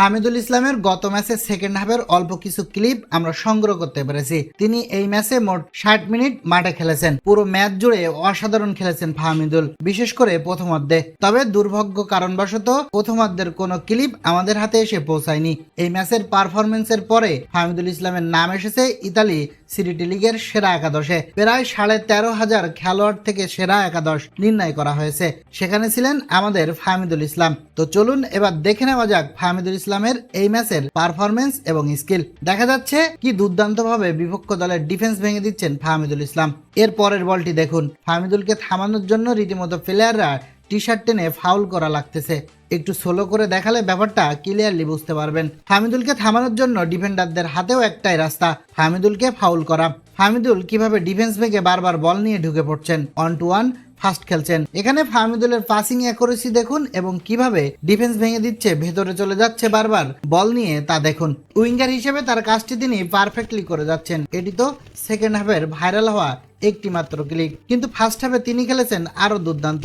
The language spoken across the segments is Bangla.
হামিদুল ইসলামের গত ম্যাচে সেকেন্ড হাফের অল্প কিছু ক্লিপ আমরা সংগ্রহ করতে পেরেছি। তিনি এই ম্যাচে মোট ষাট মিনিট মাঠে খেলেছেন। পুরো ম্যাচ জুড়ে অসাধারণ খেলেছেন ফাহমিদুল বিশেষ করে প্রথমার্ধে। তবে দুর্ভাগ্য কারণবশত প্রথমার্ধের কোনো ক্লিপ আমাদের হাতে এসে পৌঁছায়নি। এই ম্যাচের পারফরমেন্সের পরে ফাহমিদুল ইসলামের নাম এসেছে ইতালি সিরিটি লিগের সেরা একাদশে। প্রায় সাড়ে তেরো হাজার খেলোয়াড় থেকে সেরা একাদশ নির্ণয় করা হয়েছে। সেখানে ছিলেন আমাদের ফাহমিদুল ইসলাম। তো চলুন এবার দেখে নেওয়া যাক ফাহমিদুল ইসলামের এই ম্যাচের পারফরমেন্স এবং স্কিল দেখা যাচ্ছে কি দুর্দান্তভাবে বিপক্ষ দলের ডিফেন্স ভেঙে দিচ্ছেন ফাহমিদুল ইসলাম। এর পরের বলটি দেখুন। ফাহমিদুলকে থামানোর জন্য রীতিমতো প্লেয়াররা টি শার্ট টেনে ফাউল করা লাগতেছে। একটু সোলো করে দেখালে ব্যাপারটা ক্লিয়ারলি বুঝতে পারবেন। হামিদুলকে থামানোর জন্য ডিফেন্ডারদের হাতেও একটাই রাস্তা হামিদুলকে ফাউল করা। হামিদুল কীভাবে ডিফেন্স ভেঙে বারবার বল নিয়ে ঢুকে পড়ছেন? ওয়ান টু ওয়ান ফাস্ট খেলছেন। এখানে ফাহমিদুলের পাসিং অ্যাকুরেসি দেখুন এবং কীভাবে ডিফেন্স ভেঙে দিচ্ছে, ভেতরে চলে যাচ্ছে বারবার বল নিয়ে তা দেখুন। উইঙ্গার হিসেবে তার কাজটি তিনি পারফেক্টলি করে যাচ্ছেন। এটি তো সেকেন্ড হাফের ভাইরাল হওয়া একটি মাত্র ক্লিক কিন্তু ফার্স্ট হাফে তিনি খেলেছেন আরও দুর্দান্ত।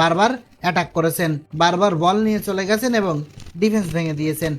বারবার অ্যাটাক করেছেন, বারবার বল নিয়ে চলে গেছেন এবং ডিফেন্স ভেঙে দিয়েছেন।